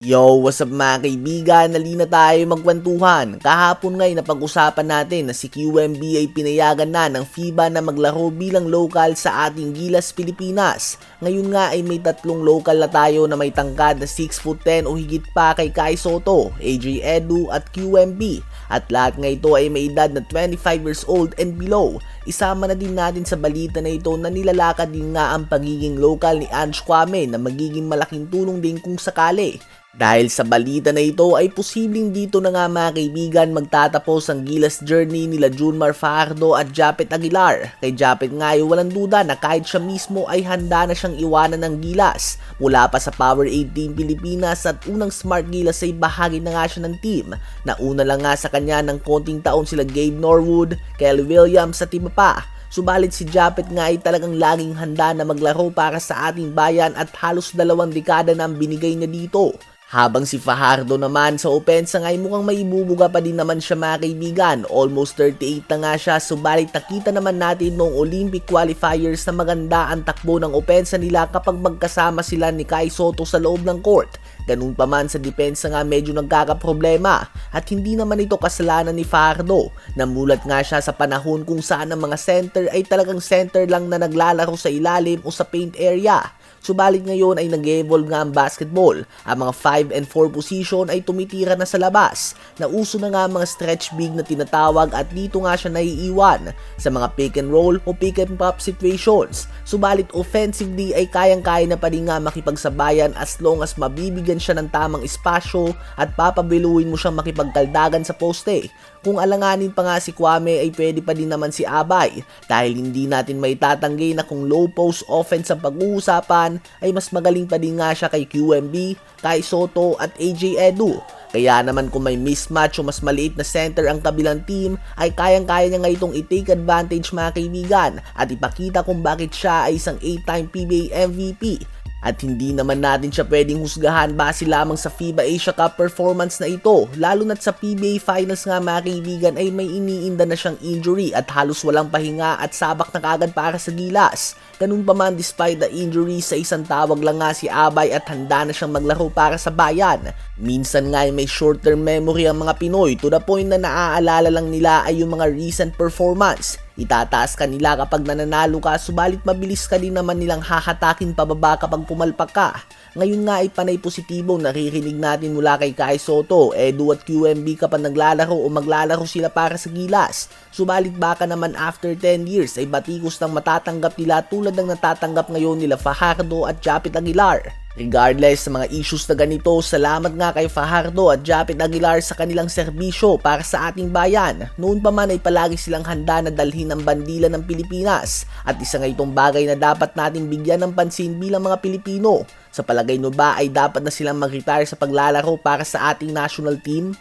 Yo, what's up mga kaibigan? Nalina tayo magkwentuhan. Kahapon nga'y napag-usapan natin na si QMB ay pinayagan na ng FIBA na maglaro bilang local sa ating Gilas, Pilipinas. Ngayon nga ay may tatlong local na tayo na may tangkad na 6'10 o higit pa kay Kai Soto, AJ Edu at QMB. At lahat nga ito ay may edad na 25 years old and below. Isama na din natin sa balita na ito na nilalakad din nga ang pagiging local ni Ange Kwame na magiging malaking tulong din kung sakali. Dahil sa balita na ito ay posibleng dito na nga mga kaibigan magtatapos ang Gilas journey nila Junmar Fajardo at Japet Aguilar. Kay Japet nga ay walang duda na kahit siya mismo ay handa na siyang iwanan ng Gilas. Mula pa sa Power 8 Team Pilipinas at unang Smart Gilas ay bahagi na nga siya ng team. Nauna lang nga sa kanya ng konting taon sila Gabe Norwood, Kelly Williams at iba pa. Subalit si Japet nga ay talagang laging handa na maglaro para sa ating bayan at halos dalawang dekada na ang binigay niya dito. Habang si Fajardo naman sa opensa ay mukhang may ibubuga pa din naman siya mga kaibigan. Almost 38 na nga siya subalit nakita naman natin noong Olympic qualifiers na maganda ang takbo ng opensa nila kapag magkasama sila ni Kai Soto sa loob ng court. Ganun pa man sa depensa nga medyo nagkakaproblema at hindi naman ito kasalanan ni Fajardo. Namulat nga siya sa panahon kung saan ang mga center ay talagang center lang na naglalaro sa ilalim o sa paint area. Subalit ngayon ay nag-evolve nga ang basketball. Ang mga 5 and 4 position ay tumitira na sa labas. Nauso na nga ang mga stretch big na tinatawag at dito nga siya naiiwan sa mga pick and roll o pick and pop situations. Subalit offensively ay kayang-kaya na pa rin nga makipagsabayan as long as mabibigyan siya ng tamang espasyo at papabiluin mo siyang makipagkaldagan sa poste. Kung alanganin pa nga si Kwame ay pwede pa din naman si Abay dahil hindi natin may tatanggi na kung low post offense ang pag-uusapan ay mas magaling pa din nga siya kay QMB, kay Soto at AJ Edu. Kaya naman kung may mismatch o mas maliit na center ang kabilang team ay kayang-kaya niya nga itong i-take advantage mga kaibigan at ipakita kung bakit siya ay isang 8-time PBA MVP. At hindi naman natin siya pwedeng husgahan base lamang sa FIBA Asia Cup performance na ito. Lalo na't sa PBA Finals nga mga kaibigan ay may iniinda na siyang injury at halos walang pahinga at sabak na kagad para sa gilas. Ganun pa man despite the injury sa isang tawag lang nga si Abay at handa na siyang maglaro para sa bayan. Minsan nga ay may short-term memory ang mga Pinoy to the point na naaalala lang nila ay yung mga recent performance. Itataas ka nila kapag nananalo ka subalit mabilis ka din naman nilang hahatakin pababa kapag pumalpak ka. Ngayon nga ay panay positibo naririnig natin mula kay Kai Soto, Edu at QMB kapag naglalaro o maglalaro sila para sa gilas. Subalit baka naman after 10 years ay batikos ng matatanggap nila tulad ng natatanggap ngayon nila Fajardo at Japit Aguilar. Regardless sa mga issues na ganito, salamat nga kay Fajardo at Japit Aguilar sa kanilang serbisyo para sa ating bayan. Noon pa man ay palagi silang handa na dalhin ang bandila ng Pilipinas at isa nga itong bagay na dapat nating bigyan ng pansin bilang mga Pilipino. Sa palagay nyo ba ay dapat na silang mag-retire sa paglalaro para sa ating national team?